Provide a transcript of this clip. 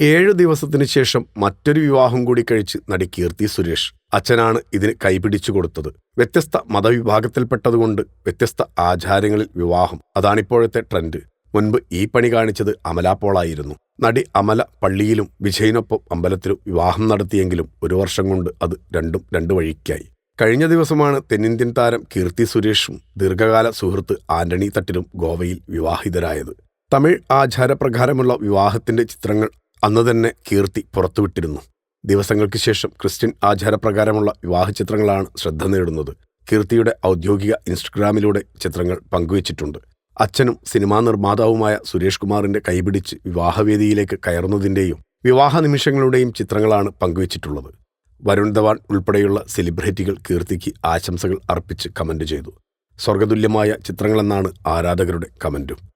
ഏഴു ദിവസത്തിന് ശേഷം മറ്റൊരു വിവാഹം കൂടി കഴിച്ച് നടി കീർത്തി സുരേഷ് അച്ഛനാണ് ഇതിന് കൈപിടിച്ചു കൊടുത്തത്. വ്യത്യസ്ത മതവിഭാഗത്തിൽപ്പെട്ടതുകൊണ്ട് വ്യത്യസ്ത ആചാരങ്ങളിൽ വിവാഹം അതാണിപ്പോഴത്തെ ട്രെൻഡ്. മുൻപ് ഈ പണി കാണിച്ചത് അമല പോളായിരുന്നു. നടി അമല പള്ളിയിലും വിജയനൊപ്പം അമ്പലത്തിലും വിവാഹം നടത്തിയെങ്കിലും ഒരു വർഷം കൊണ്ട് അത് രണ്ടും രണ്ടു വഴിക്കായി. കഴിഞ്ഞ ദിവസമാണ് തെന്നിന്ത്യൻ താരം കീർത്തി സുരേഷും ദീർഘകാല സുഹൃത്ത് ആന്റണി തട്ടിലും ഗോവയിൽ വിവാഹിതരായത്. തമിഴ് ആചാരപ്രകാരമുള്ള വിവാഹത്തിന്റെ ചിത്രങ്ങൾ അന്ന് തന്നെ കീർത്തി പുറത്തുവിട്ടിരുന്നു. ദിവസങ്ങൾക്ക് ശേഷം ക്രിസ്ത്യൻ ആചാരപ്രകാരമുള്ള വിവാഹ ചിത്രങ്ങളാണ് ശ്രദ്ധ നേടുന്നത്. കീർത്തിയുടെ ഔദ്യോഗിക ഇൻസ്റ്റഗ്രാമിലൂടെ ചിത്രങ്ങൾ പങ്കുവച്ചിട്ടുണ്ട്. അച്ഛനും സിനിമാ നിർമ്മാതാവുമായ സുരേഷ് കുമാറിന്റെ കൈപിടിച്ച് വിവാഹവേദിയിലേക്ക് കയറുന്നതിന്റെയും വിവാഹ നിമിഷങ്ങളുടെയും ചിത്രങ്ങളാണ് പങ്കുവച്ചിട്ടുള്ളത്. വരുൺ ധവാൻ ഉൾപ്പെടെയുള്ള സെലിബ്രിറ്റികൾ കീർത്തിക്ക് ആശംസകൾ അർപ്പിച്ച് കമന്റ് ചെയ്തു. സ്വർഗതുല്യമായ ചിത്രങ്ങളെന്നാണ് ആരാധകരുടെ കമന്റും.